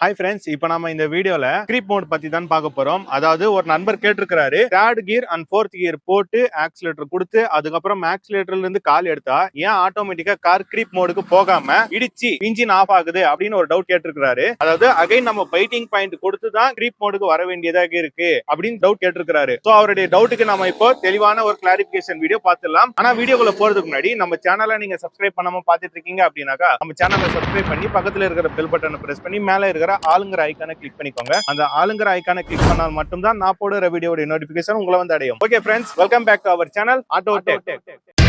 Hi friends இப்போ நம்ம இந்த வீடியோல கிரீப் மோட் பத்தி தான் பார்க்க போறோம். அதாவது ஒரு நண்பர் கேட்டிருக்கிறாரு third gear and fourth gear போட்டு ஆக்சிலேட்டர் கொடுத்து அதுக்கப்புறம் ஆக்சிலேட்டர்ல இருந்து கால் எடுத்தா ஏன் ஆட்டோமேட்டிக்கா கார் கிரீப் மோடுக்கு போகாம இடிச்சு இன்ஜின் ஆஃப் ஆகுது அப்படின்னு ஒரு டவுட் கேட்டிருக்கிறாரு. அதாவது அகைன் நம்ம பைட்டிங் பாயிண்ட் கொடுத்து தான் கிரீப் மோடுக்கு வர வேண்டியதாக இருக்கு அப்படின்னு டவுட் கேட்டிருக்கிறாரு. ஸோ அவருடைய டவுட்டுக்கு நம்ம இப்போ தெளிவான ஒரு கிளாரிபிகேஷன் வீடியோ பார்த்துடலாம். ஆனா வீடியோக்குள்ள போறதுக்கு முன்னாடி நம்ம சேனலை நீங்க சப்ஸ்கிரைப் பண்ணாம பார்த்துட்டு இருக்கீங்க அப்படின்னாக்கா நம்ம சேனலை சப்ஸ்கிரைப் பண்ணி பக்கத்துல இருக்கிற பெல் பட்டனை பிரஸ் பண்ணி மேல இருக்கிற ஆளுங்கிற ஐக்கானை கிளிக் பண்ணிக்கோங்க. அந்த ஆளுங்கிற ஐக்கானை கிளிக் பண்ணால் மட்டும்தான் நான் போடுற வீடியோட நோட்டிபிகேஷன் உங்களை வந்து அடையும். Okay friends welcome back to our channel Auto Tech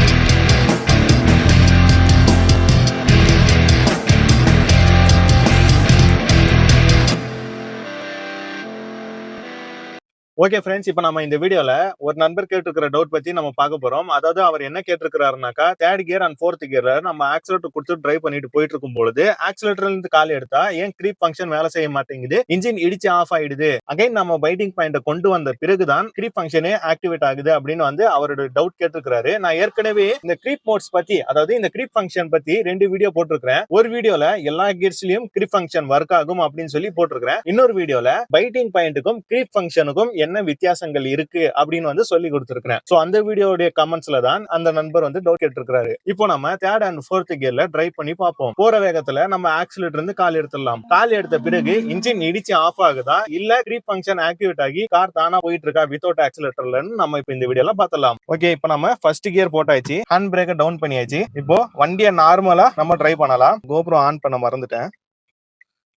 okay friends இப்போ நம்ம இந்த வீடியோவில் ஒரு நண்பர் கேட்டிருக்கிற டவுட் பத்தி நம்ம பார்க்க போறோம். அதாவது அவர் என்ன கேட்டிருக்கிறாருனாக்கா third gear and fourth gear நம்ம ஆக்சிலேட்டர் கொடுத்து டிரைவ் பண்ணிட்டு போயிட்டு இருக்கும் பொழுது இருந்து கால் எடுத்தா ஏன் கிரீப் ஃபங்க்ஷன் வேலை செய்ய மாட்டேங்குது? இன்ஜின் இடிச்சு ஆஃப் ஆயிடுது. அகைன் நம்ம பைட்டிங் பாயிண்ட்டை கொண்டு வந்த பிறகுதான் கிரீப் ஃபங்க்ஷனே ஆக்டிவேட் ஆகுது அப்படின்னு வந்து அவரோட டவுட் கேட்டிருக்கிறாரு. நான் ஏற்கனவே இந்த கிரீப் மோட்ஸ் பத்தி அதாவது இந்த கிரீப் ஃபங்க்ஷன் பத்தி ரெண்டு வீடியோ போட்டிருக்கிறேன். ஒரு வீடியோவில் எல்லா கியர்ஸ்லையும் கிரீப் ஃபங்க்ஷன் ஒர்க் ஆகும் அப்படின்னு சொல்லி போட்டிருக்கிறேன். இன்னொரு வீடியோவில் பைட்டிங் பாயிண்ட்டுக்கும் கிரீப் ஃபங்க்ஷனுக்கும் என்ன வித்தியாசங்கள் இருக்கு அப்படின்னு வந்து சொல்லி கொடுத்துருக்கேன் ஸோ அந்த வீடியோடைய கமெண்ட்ஸ்ல தான் அந்த நண்பர் வந்து டவுட் கேட்டிருக்காரு இப்போ நம்ம தேர்ட் அண்ட் ஃபோர்த் கியர்ல டிரைவ் பண்ணி பார்ப்போம். போற வேகத்துல நம்ம ஆக்சிலேட்டர் இருந்து கால் எடுத்துடலாம். கால் எடுத்த பிறகு இன்ஜின் இடிச்சு ஆஃப் ஆகுதா? இல்ல கிரீப் ஃபங்க்ஷன் ஆக்டிவேட் ஆகி கார் தானா போயிட்டு இருக்கா வித்தவுட் ஆக்சிலேட்டர்லன்னு நம்ம இப்போ இந்த வீடியோல பார்த்தலாம் ஓகே இப்போ நம்ம ஃபர்ஸ்ட் கியர் போட்டாச்சு. ஹேண்ட் பிரேக்கை டவுன் பண்ணியாச்சு. இப்போ வண்டியை நார்மலா நம்ம டிரைவ் பண்ணலாம். கோபுரம் ஆன் பண்ண மறந்துட்டேன்.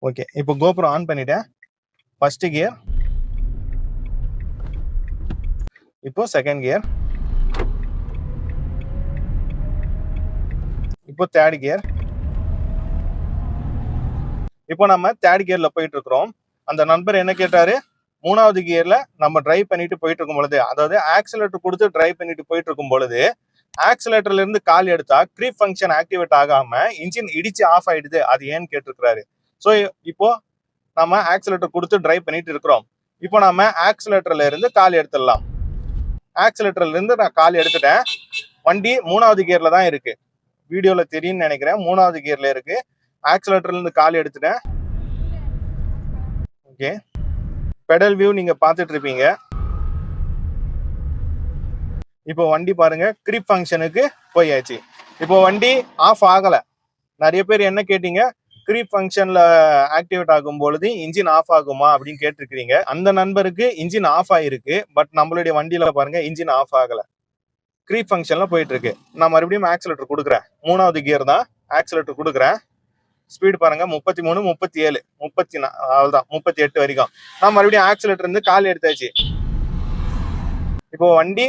ஓகே இப்போ கோபுரம் ஆன் பண்ணிட்டேன். ஃபர்ஸ்ட் கியர் இப்போ செகண்ட் கியர் இப்போ தேர்ட் கியர் இப்போ நம்ம தேர்ட் கியர்ல போயிட்டு இருக்கிறோம். அந்த நண்பர் என்ன கேட்டாரு? மூணாவது கியர்ல நம்ம டிரைவ் பண்ணிட்டு போயிட்டு இருக்கும் பொழுது அதாவது ஆக்சிலேட்டர் கொடுத்து டிரைவ் பண்ணிட்டு போயிட்டு இருக்கும் பொழுது ஆக்சிலேட்டர்ல இருந்து கால் எடுத்தா க்ரீப் ஃபங்க்ஷன் ஆக்டிவேட் ஆகாம இன்ஜின் இடிச்சு ஆஃப் ஆயிடுது. அது ஏன்னு கேட்டிருக்கிறாரு. ஸோ இப்போ நம்ம ஆக்சிலேட்டர் கொடுத்து டிரைவ் பண்ணிட்டு இருக்கிறோம். இப்போ நம்ம ஆக்சிலேட்டர்ல இருந்து கால் எடுத்துடலாம். ஆக்சிலேட்டர்லேருந்து நான் கால் எடுத்துட்டேன். வண்டி மூணாவது கியரில் தான் இருக்குது வீடியோவில் தெரியும்னு நினைக்கிறேன். மூணாவது கியரில் இருக்குது ஆக்சிலேட்டர்லேருந்து கால் எடுத்துட்டேன். ஓகே பெடல் வியூ நீங்கள் பார்த்துட்ருப்பீங்க இப்போ வண்டி பாருங்கள் கிரிப் ஃபங்க்ஷனுக்கு போயாச்சு. இப்போ வண்டி ஆஃப் ஆகலை. நிறைய பேர் என்ன கேட்டீங்க? க்ரீப் ஃபங்க்ஷன்ல ஆக்டிவேட் ஆகும் பொழுது இன்ஜின் ஆஃப் ஆகுமா அப்படின்னு கேட்டிருக்கிறீங்க. அந்த நண்பருக்கு இன்ஜின் ஆஃப் ஆயிருக்கு. பட் நம்மளுடைய வண்டியில பாருங்க இன்ஜின் ஆஃப் ஆகல. க்ரீப் ஃபங்க்ஷன்ல போயிட்டு இருக்கு நான் மறுபடியும் ஆக்சிலேட்டர் கொடுக்குறேன். மூணாவது கியர் தான் ஆக்சிலேட்டர் கொடுக்குறேன். ஸ்பீடு பாருங்க முப்பத்தி மூணு முப்பத்தி ஏழு. முப்பத்தி நா அவ்வளவுதான். முப்பத்தி எட்டு வரைக்கும். நான் மறுபடியும் ஆக்சிலேட்டர் இருந்து கால் எடுத்தாச்சு. இப்போ வண்டி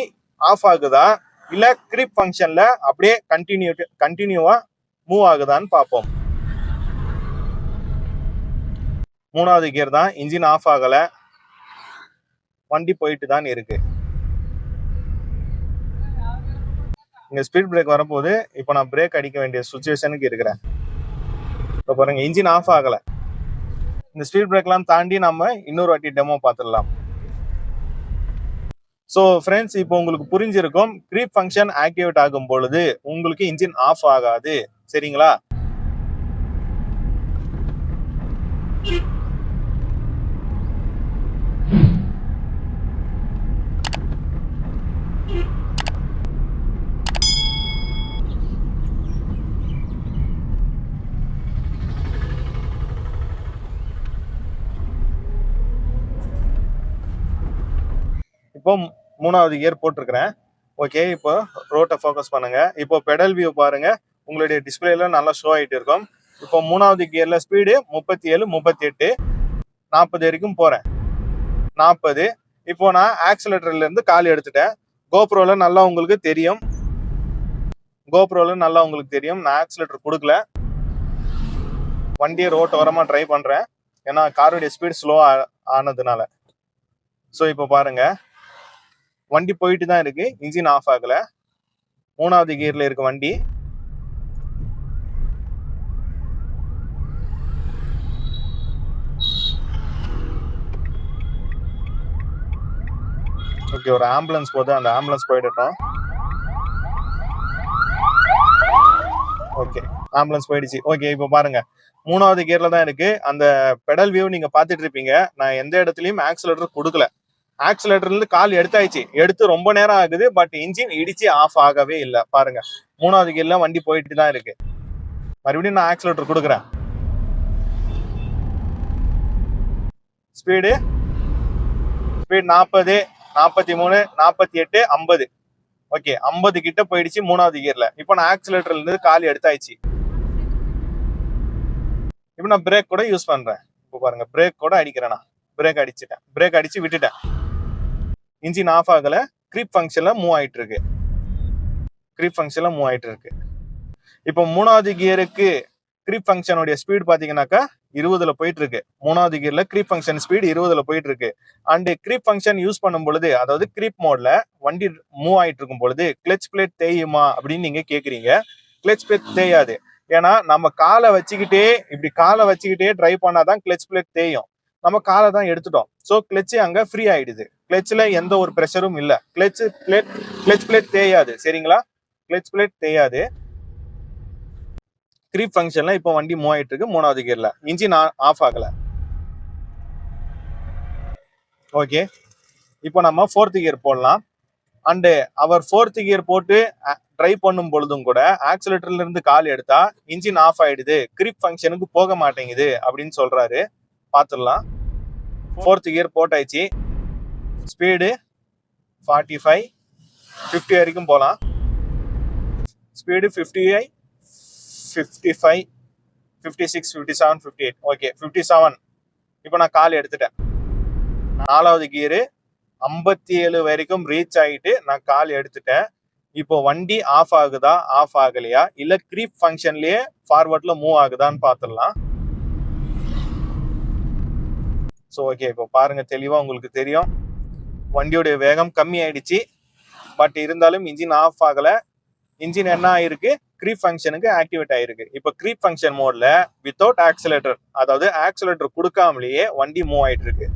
ஆஃப் ஆகுதா? இல்ல கிரிப் ஃபங்க்ஷன்ல அப்படியே கண்டினியூ கண்டினியூவா மூவ் ஆகுதான்னு பார்ப்போம். மூணாவது கியர் தான் இன்ஜின் ஆஃப் ஆகல. வண்டி போயிட்டு தான் இருக்கு. இங்க ஸ்பீட் பிரேக் வரும்போது இப்போ நான் பிரேக் அடிக்க வேண்டிய சுச்சுவேஷனுக்கு இருக்கிறேன். இப்போ பாருங்க இன்ஜின் ஆஃப் ஆகல. இந்த ஸ்பீட் பிரேக்லாம் தாண்டி நம்ம இன்னொரு வாட்டி டெமோ பார்த்துடலாம். ஸோ ஃப்ரெண்ட்ஸ் இப்போ உங்களுக்கு புரிஞ்சிருக்கும் க்ரீப் ஃபங்க்ஷன் ஆக்டிவேட் ஆகும் பொழுது உங்களுக்கு இன்ஜின் ஆஃப் ஆகாது. சரிங்களா? இப்போ மூணாவது இயர் போட்டிருக்கிறேன். ஓகே இப்போ ரோட்டை ஃபோக்கஸ் பண்ணுங்க. இப்போ பெடல் வியூ பாருங்க. உங்களுடைய டிஸ்பிளேல நல்லா ஷோ ஆகிட்டு இருக்கும். இப்போ மூணாவது கியர்ல ஸ்பீடு முப்பத்தி ஏழு முப்பத்தி எட்டு நாற்பது வரைக்கும் போறேன். நாற்பது இப்போ நான் ஆக்சிலேட்டர்ல இருந்து கால் எடுத்துட்டேன். கோப்ரோல நல்லா உங்களுக்கு தெரியும். கோப்ரோல நல்லா உங்களுக்கு தெரியும். நான் ஆக்சிலேட்டர் கொடுக்கல. வண்டியை ரோட்டை ஓரமா ட்ரை பண்ணுறேன் ஏன்னா காருடைய ஸ்பீட் ஸ்லோ ஆனதுனால. ஸோ இப்போ பாருங்கள் வண்டி போயிட்டு தான் இருக்கு. இன்ஜின் ஆஃப் ஆகல. மூணாவது கியர்ல இருக்க வண்டி. ஓகே ஒரு ஆம்புலன்ஸ் போது அந்த ஆம்புலன்ஸ் போயிடட்டும். ஓகே ஆம்புலன்ஸ் போயிடுச்சு. ஓகே இப்போ பாருங்க. மூணாவது கியர்ல தான் இருக்கு. அந்த பெடல் வியூ நீங்க பாத்துட்டு இருப்பீங்க. நான் எந்த இடத்துலயும் ஆக்சிலேட்டர் கொடுக்கல. ஆக்சிலேட்டர்ல இருந்து கால் எடுத்தாயிடுச்சு எடுத்து ரொம்ப நேரம் ஆகுது பட் இன்ஜின் இடிச்சு ஆஃப் ஆகவே இல்லை. பாருங்க. மூணாவது கீழ வண்டி போயிட்டு தான் இருக்கு. மறுபடியும் நான் ஆக்சிலேட்டர் கொடுக்குறேன். ஸ்பீடு ஸ்பீட் நாற்பது நாற்பத்தி மூணு நாற்பத்தி எட்டு ஐம்பது. ஓகே ஐம்பது கிட்ட போயிடுச்சு மூணாவது கியர்ல இப்போ நான் ஆக்சிலேட்டர்ல இருந்து கால் எடுத்தாயிடுச்சு இப்போ நான் பிரேக் கூட யூஸ் பண்றேன். இப்போ பாருங்க பிரேக் கூட அடிக்கிறேன் நான். பிரேக் அடிச்சிட்டேன். பிரேக் அடிச்சு விட்டுட்டேன். இன்ஜின் ஆஃப் ஆகல கிரீப் ஃபங்க்ஷன்ல மூவ் ஆயிட்டு இருக்கு கிரீப் ஃபங்க்ஷன்ல மூவ் ஆயிட்டு இருக்கு இப்போ மூணாவது கியருக்கு கிரீப் ஃபங்க்ஷனுடைய ஸ்பீட் பாத்தீங்கன்னாக்கா இருபதுல போயிட்டு இருக்கு மூணாவது கியர்ல கிரீப் ஃபங்க்ஷன் ஸ்பீடு இருபதுல போயிட்டு இருக்கு அண்ட் கிரீப் ஃபங்க்ஷன் யூஸ் பண்ணும் பொழுது அதாவது கிரீப் மோட்ல வண்டி மூவ் ஆயிட்டு இருக்கும் பொழுது கிளச் பிளேட் தேயுமா அப்படின்னு நீங்க கேக்குறீங்க. கிளச் பிளேட் தேயாது. ஏன்னா நம்ம காலை வச்சுக்கிட்டே இப்படி காலை வச்சுக்கிட்டே டிரைவ் பண்ணாதான் கிளச் பிளேட் தேயும். நம்ம காலை தான் எடுத்துட்டோம். ஸோ கிளச்சு அங்கே ஃப்ரீ ஆயிடுது. கிளச்சில் எந்த ஒரு ப்ரெஷரும் இல்லை. கிளச்சு பிளேட் கிளச் பிளேட் தேயாது. சரிங்களா? Clutch plate தேயாது. கிரீப் ஃபங்க்ஷன்ல இப்போ வண்டி மூவ் ஆயிட்டு இருக்கு மூணாவது கியர்ல இன்ஜின் ஆஃப் ஆகல. ஓகே இப்போ நம்ம ஃபோர்த் கியர் போடலாம். அண்டு அவர் ஃபோர்த் கியர் போட்டு ட்ரைவ் பண்ணும் பொழுதும் கூட ஆக்சிலேட்டர்ல இருந்து கால் எடுத்தா இன்ஜின் ஆஃப் ஆயிடுது. கிரிப் ஃபங்க்ஷனுக்கு போக மாட்டேங்குது அப்படின்னு சொல்றாரு. பார்த்துடலாம் ஃபோர்த் கியர் போட்டாச்சு. ஸ்பீடு ஃபார்ட்டி ஃபைவ் ஃபிஃப்டி வரைக்கும் போகலாம் speed fifty five fifty five fifty six fifty seven fifty eight okay fifty seven இப்போ நான் கால் எடுத்துட்டேன். நாலாவது கியரு ஐம்பத்தி ஏழு வரைக்கும் ரீச் ஆகிட்டு நான் கால் எடுத்துட்டேன். இப்போ வண்டி ஆஃப் ஆகுதா? ஆஃப் ஆகலையா? இல்லை க்ரீப் ஃபங்க்ஷன்லேயே ஃபார்வர்டில் மூவ் ஆகுதான்னு பார்த்துடலாம் ஸோ ஓகே இப்போ பாருங்க தெளிவாக உங்களுக்கு தெரியும். வண்டியோடைய வேகம் கம்மி ஆயிடுச்சு பட் இருந்தாலும் இன்ஜின் ஆஃப் ஆகலை. இன்ஜின் என்ன ஆயிருக்கு? க்ரீப் ஃபங்க்ஷனுக்கு ஆக்டிவேட் ஆயிருக்கு. இப்போ க்ரீப் ஃபங்க்ஷன் மோட்ல வித்தவுட் ஆக்சிலேட்டர் அதாவது ஆக்சிலேட்டர் கொடுக்காமலேயே வண்டி மூவ் ஆயிட்டு இருக்கு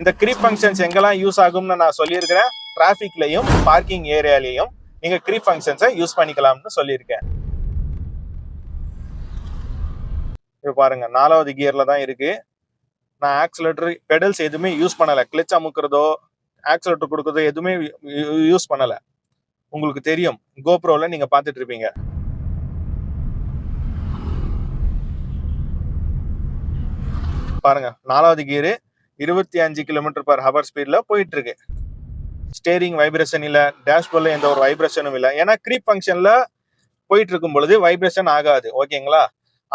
இந்த க்ரீப் ஃபங்க்ஷன்ஸ் எங்கெல்லாம் யூஸ் ஆகும்னு நான் சொல்லியிருக்கிறேன். டிராஃபிக்லையும் பார்க்கிங் ஏரியாலையும் நீங்க க்ரீப் ஃபங்க்ஷன்ஸை யூஸ் பண்ணிக்கலாம்னு சொல்லியிருக்கேன். இப்போ பாருங்க நாலாவது கியர்ல தான் இருக்கு. நான் ஆக்சிலேட்டர் பெடல்ஸ் எதுவுமே யூஸ் பண்ணலை. கிளச் அமுக்கிறதோ ஆக்சிலேட்டர் கொடுக்குறதோ எதுவுமே யூஸ் பண்ணலை. உங்களுக்கு தெரியும். கோப்ரோவில் நீங்கள் பார்த்துட்டு இருப்பீங்க. பாருங்க. நாலாவது கியரு இருபத்தி அஞ்சு கிலோமீட்டர் பர் ஹவர் ஸ்பீடில் போயிட்டு இருக்கு ஸ்டேரிங் வைப்ரேஷன் இல்லை. டேஷ்போர்டில் எந்த ஒரு வைப்ரேஷனும் இல்லை. ஏன்னா க்ரீப் ஃபங்க்ஷனில் போயிட்டு இருக்கும் பொழுது வைப்ரேஷன் ஆகாது ஓகேங்களா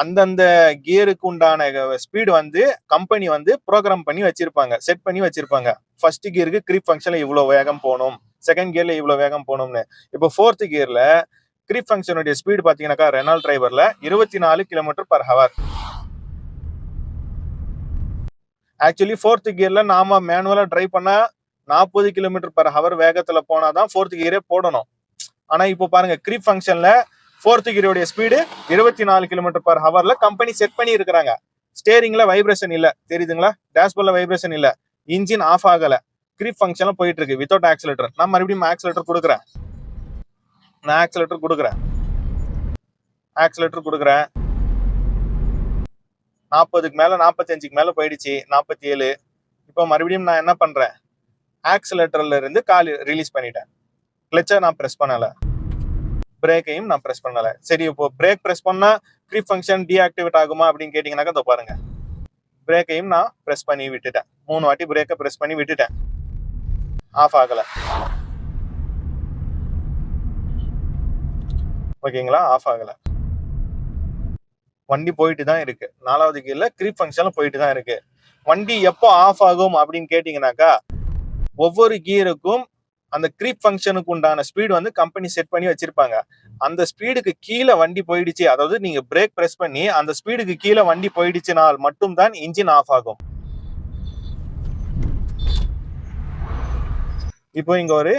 அந்தந்த கியருக்கு உண்டான ஸ்பீடு வந்து கம்பெனி வந்து ப்ரோக்ராம் பண்ணி வச்சிருப்பாங்க. செட் பண்ணி வச்சிருப்பாங்க. ஃபர்ஸ்ட் கியருக்கு கிரீப் ஃபங்க்ஷன்ல இவ்வளோ வேகம் போகணும். செகண்ட் கியர்ல இவ்வளோ வேகம் போகணும்னு. இப்போ ஃபோர்த் கியர்ல கிரீப் ஃபங்க்ஷனுடைய ஸ்பீடு பார்த்தீங்கன்னாக்கா ரெனால் டிரைவர்ல இருபத்தி நாலு kilometre per hour actually fourth கியர்ல நாம மேனுவலா டிரைவ் பண்ணா நாற்பது கிலோமீட்டர் பர் ஹவர் வேகத்துல போனாதான் ஃபோர்த் கியரே போடணும். ஆனா இப்போ பாருங்க கிரீப் ஃபங்க்ஷன்ல ஃபோர்த்து கியருடைய ஸ்பீடு இருபத்தி நாலு கிலோமீட்டர் பர் ஹவர்ல கம்பெனி செட் பண்ணி இருக்கிறாங்க ஸ்டேரிங்ல வைப்ரேஷன் இல்ல. தெரியுதுங்களா? டேஷ்போர்ட்ல வைப்ரேஷன் இல்ல. இன்ஜின் ஆஃப் ஆகல. கிரிப் ஃபங்க்ஷன்லாம் போயிட்டு இருக்கு வித்தவுட் ஆக்சிலேட்டர் நான் மறுபடியும் ஆக்சிலேட்டர் கொடுக்குறேன். நான் ஆக்சிலேட்டர் கொடுக்குறேன். ஆக்சிலேட்டர் கொடுக்குறேன். நாற்பதுக்கு மேலே நாற்பத்தஞ்சுக்கு மேலே போயிடுச்சு. நாற்பத்தி ஏழு இப்போ மறுபடியும் நான் என்ன பண்ணுறேன் ஆக்சிலேட்டர்ல இருந்து கால் ரிலீஸ் பண்ணிட்டேன். கிளச்சை நான் ப்ரெஸ் பண்ணலை. பிரேக்கையும் நான் ப்ரெஸ் பண்ணல. சரி இப்போ பிரேக் ப்ரெஸ் பண்ணால் க்ரீப் ஃபங்க்ஷன் டீஆக்டிவேட் ஆகுமா அப்படின்னு கேட்டிங்கனாக்கா இதோ பாருங்கள் பிரேக்கையும் நான் ப்ரெஸ் பண்ணி விட்டுட்டேன். மூணு வாட்டி பிரேக்கை ப்ரெஸ் பண்ணி விட்டுட்டேன். ஆஃப் ஆகலை. ஓகேங்களா? ஆஃப் ஆகலை. வண்டி போயிட்டு தான் இருக்கு. நாலாவது கீழ கிரீப் ஃபங்க்ஷனில் போயிட்டு தான் இருக்கு. வண்டி எப்போ ஆஃப் ஆகும் அப்படின்னு கேட்டிங்கனாக்கா ஒவ்வொரு கீருக்கும் அந்த கிரீப் ஃபங்க்ஷனுக்கு உண்டான ஸ்பீடு வந்து கம்பெனி செட் பண்ணி வச்சிருப்பாங்க. அந்த ஸ்பீடுக்கு கீழே வண்டி போயிடுச்சு அதாவது நீங்க பிரேக் பிரஸ் பண்ணி அந்த ஸ்பீடுக்கு கீழே வண்டி போயிடுச்சுனால் மட்டும்தான் இன்ஜின் ஆஃப் ஆகும். இப்போ இங்க ஒரு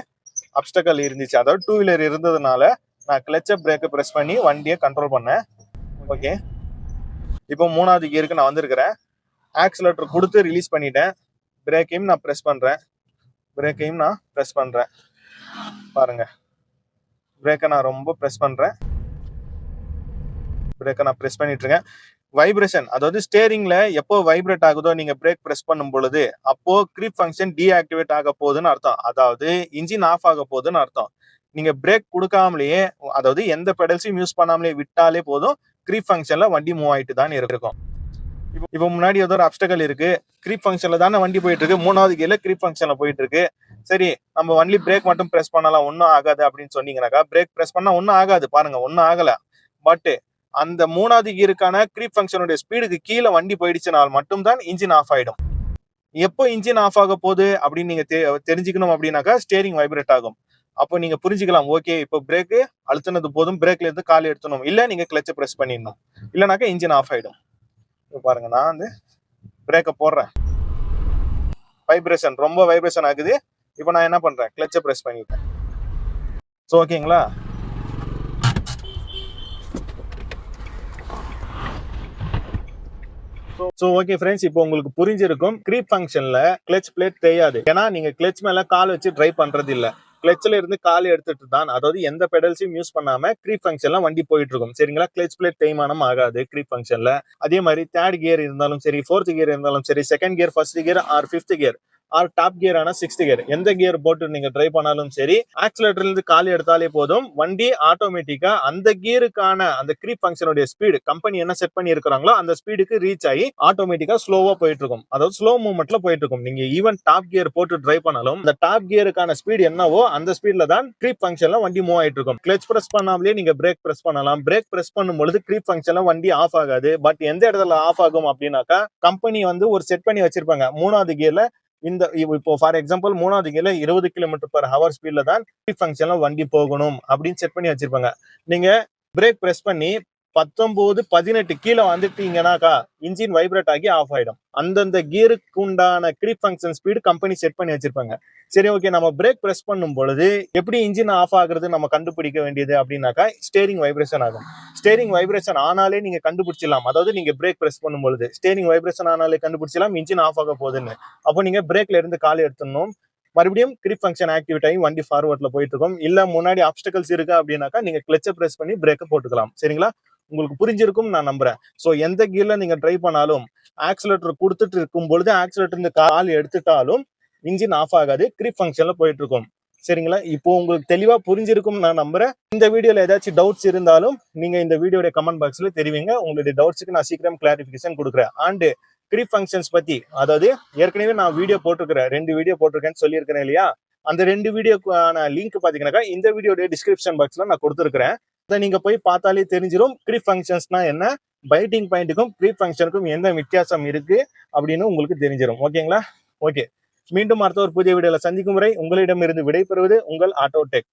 அப்டக்கல் இருந்துச்சு. அதாவது டூ வீலர் இருந்ததுனால நான் கிளச்ச பிரேக்கை ப்ரெஸ் பண்ணி வண்டியை கண்ட்ரோல் பண்ணேன். ஓகே இப்போ மூணாவது கியருக்கு நான் வந்திருக்கிறேன். ஆக்சிலேட்டர் கொடுத்து ரிலீஸ் பண்ணிட்டேன். பிரேக்கையும் நான் ப்ரெஸ் பண்ணுறேன் பிரேக்கையும் நான் ப்ரெஸ் பண்ணுறேன் பாருங்கள் பிரேக்கை நான் ரொம்ப ப்ரெஸ் பண்ணுறேன் பிரேக்கை நான் ப்ரெஸ் பண்ணிட்டுருக்கேன். வைப்ரேஷன் அதாவது ஸ்டேரிங்ல எப்போ வைப்ரேட் ஆகுதோ நீங்க பிரேக் பிரஸ் பண்ணும் பொழுது அப்போ கிரீப் ஃபங்க்ஷன் டீஆக்டிவேட் ஆக போகுதுன்னு அர்த்தம். அதாவது இன்ஜின் ஆஃப் ஆக போகுதுன்னு அர்த்தம். நீங்க பிரேக் கொடுக்காமலேயே அதாவது எந்த பெடல்ஸையும் யூஸ் பண்ணாமலே விட்டாலே போதும் க்ரீப் ஃபங்க்ஷன்ல வண்டி மூவ் ஆயிட்டு தான் இருக்கும். இப்போ முன்னாடி ஏதோ ஒரு அப்டக்கல் இருக்கு. கிரீப் ஃபங்க்ஷன்ல தானே வண்டி போயிட்டு இருக்கு. மூணாவது கீழே கிரீப் ஃபங்க்ஷன்ல போயிட்டு இருக்கு. சரி நம்ம வண்டி பிரேக் மட்டும் பிரஸ் பண்ணலாம். ஒன்றும் ஆகாது அப்படின்னு சொன்னீங்கன்னாக்கா பிரேக் பிரஸ் பண்ணா ஒன்றும் ஆகாது. பாருங்க ஒன்றும் ஆகல. பட் அந்த மூணாவது கீருக்கான கிரீப் ஃபங்க்ஷனுடைய ஸ்பீடுக்கு கீழே வண்டி போயிடுச்சுனால் மட்டும்தான் இன்ஜின் ஆஃப் ஆயிடும். எப்போ இன்ஜின் ஆஃப் ஆக போகுது அப்படின்னு நீங்க தெ- தெரிஞ்சுக்கணும் அப்படின்னாக்கா ஸ்டேரிங் வைப்ரேட் ஆகும். அப்போ நீங்க புரிஞ்சுக்கலாம். ஓகே இப்போ பிரேக்கு அழுத்தினது போதும். பிரேக்ல இருந்து கால் எடுத்தணும் இல்லை நீங்க கிளச்சை பிரஸ் பண்ணிடணும். இல்லைனாக்கா இன்ஜின் ஆஃப் ஆயிடும். பாருங்க நான் வந்து பிரேக்கை போடுறேன். வைப்ரேஷன் ரொம்ப வைப்ரேஷன் ஆகுது. இப்போ நான் என்ன பண்ணுறேன் கிளச்சை ப்ரெஸ் பண்ணிட்டேன். ஸோ ஓகேங்களா ஸோ ஓகே ஃப்ரெண்ட்ஸ் இப்போ உங்களுக்கு புரிஞ்சிருக்கும். க்ரீப் ஃபங்க்ஷனில் கிளச் பிளேட் தெரியாது. ஏன்னா நீங்கள் கிளச் மேலே கால் வச்சு ட்ரை பண்ணுறது இல்லை கிளச்சில் இருந்து கால் எடுத்துட்டு தான் அதாவது எந்த பெடல்ஸையும் யூஸ் பண்ணாம க்ரீப் ஃபங்க்ஷன்லாம் வண்டி போயிட்டு இருக்கும் சரிங்களா? கிளச் பிளேட் தேய்மானம் ஆகாது க்ரீப் ஃபங்க்ஷன்ல அதே மாதிரி தேர்ட் கியர் இருந்தாலும் சரி ஃபோர்த் கியர் இருந்தாலும் சரி second gear first gear or fifth gear or top gear ஆனா சிக்ஸ்த் கியர் எந்த கியர் போட்டு நீங்க ட்ரை பண்ணாலும் சரி ஆக்சிலேட்டர்ல இருந்து கால் எடுத்தாலே போதும். வண்டி ஆட்டோமேட்டிக்கா அந்த கியருக்கான அந்த கிரீப் ஃபங்க்ஷனுடைய ஸ்பீடு கம்பெனி என்ன செட் பண்ணி இருக்கிறாங்களோ அந்த ஸ்பீடுக்கு ரீச் ஆகி ஆட்டோமேட்டிக்கா ஸ்லோவா போயிட்டு இருக்கும் அதாவது ஸ்லோ மூவ்மெண்ட்ல போயிட்டு இருக்கும் நீங்க ஈவன் டாப் கியர் போட்டு ட்ரை பண்ணாலும் அந்த டாப் கியருக்கான ஸ்பீடு என்னவோ அந்த ஸ்பீட்ல தான் கிரீப் ஃபங்க்ஷன்ல வண்டி மூவ் ஆயிட்டு இருக்கும் கிளச் பிரஸ் பண்ணாமலே நீங்க பிரேக் பிரஸ் பண்ணலாம். பிரேக் பிரஸ் பண்ணும்பொழுது கிரீப் ஃபங்க்ஷன்ல வண்டி ஆஃப் ஆகாது. பட் எந்த இடத்துல ஆஃப் ஆகும் அப்படின்னாக்கா கம்பெனி வந்து ஒரு செட் பண்ணி வச்சிருப்பாங்க. மூணாவது கியர்ல இந்த இப்போ ஃபார் எக்ஸாம்பிள் மூணாவது கீழ இருபது கிலோமீட்டர் பர் ஹவர் ஸ்பீட்ல தான் ஃபங்க்ஷன்ல வண்டி போகணும் அப்படின்னு செட் பண்ணி வச்சிருப்பாங்க. நீங்க பிரேக் ப்ரெஸ் பண்ணி பத்தொன்பது பதினெட்டு கீழே வந்துட்டீங்கன்னாக்கா இன்ஜின் வைப்ரேட் ஆகி ஆஃப் ஆயிடும். அந்தந்த கியருக்கு உண்டான creep function speed company set பண்ணி வச்சிருப்பாங்க. சரி ஓகே நம்ம பிரேக் பிரஸ் பண்ணும் பொழுது எப்படி இன்ஜின் ஆஃப் ஆகுறது நம்ம கண்டுபிடிக்க வேண்டியது அப்படின்னாக்கா ஸ்டேரிங் வைப்ரேஷன் ஆகும். ஸ்டேரிங் வைப்ரேஷன் ஆனாலே நீங்க கண்டுபிடிச்சிடலாம். அதாவது நீங்க பிரேக் பிரஸ் பண்ணும் பொழுது ஸ்டேரிங் வைப்ரேஷன் ஆனாலே கண்டுபிடிச்சிடலாம் இன்ஜின் ஆஃப் ஆக போகுதுன்னு. அப்போ நீங்க பிரேக்ல இருந்து கால் எடுத்துடணும். மறுபடியும் கிரிப் ஃபங்க்ஷன் ஆக்டிவேட் ஆகி வண்டி ஃபார்வர்ட்ல போயிட்டு இருக்கும். இல்லை முன்னாடி ஆப்ஸ்டக்கல்ஸ் இருக்கு அப்படின்னாக்கா நீங்க கிளச்சை பிரஸ் பண்ணி பிரேக்கை போட்டுக்கலாம். சரிங்களா? உங்களுக்கு புரிஞ்சிருக்கும் நான் நம்புறேன். ஸோ எந்த கீழ நீங்க ட்ரை பண்ணாலும் ஆக்சிலேட்டர் கொடுத்துட்டு இருக்கும் பொழுது ஆக்சிலேட்டர் இந்த கால் எடுத்துட்டாலும் இன்ஜின் ஆஃப் ஆகாது கிரிப் ஃபங்க்ஷன்ல போயிட்டு இருக்கும். சரிங்களா? இப்போ உங்களுக்கு தெளிவா புரிஞ்சிருக்கும் நான் நம்புறேன். இந்த வீடியோல ஏதாச்சும் டவுட்ஸ் இருந்தாலும் நீங்க இந்த வீடியோட கமெண்ட் பாக்ஸ்ல தெரிவிங்க. உங்களுடைய டவுட்ஸுக்கு நான் சீக்கிரம் கிளாரிபிகேஷன் கொடுக்குறேன். ஆண்டு கிரிப் ஃபங்க்ஷன்ஸ் பத்தி அதாவது ஏற்கனவே நான் வீடியோ போட்டிருக்கிறேன். ரெண்டு வீடியோ போட்டிருக்கேன்னு சொல்லியிருக்கிறேன் இல்லையா? அந்த ரெண்டு வீடியோக்கான லிங்க் பாத்தீங்கன்னாக்கா இந்த வீடியோட டிஸ்கிரிப்ஷன் பாக்ஸ்ல நான் கொடுத்துருக்கிறேன். அதை நீங்க போய் பார்த்தாலே தெரிஞ்சிடும் க்ரீப் ஃபங்க்ஷன்ஸ்னா என்ன? பைட்டிங் பாயிண்ட்டுக்கும் க்ரீப் ஃபங்க்ஷனுக்கும் எந்த வித்தியாசம் இருக்கு அப்படின்னு உங்களுக்கு தெரிஞ்சிடும் ஓகேங்களா ஓகே மீண்டும் அடுத்த ஒரு புதிய வீடியோல சந்திக்கும் முறை உங்களிடமிருந்து விடைபெறுவது உங்கள் ஆட்டோடெக்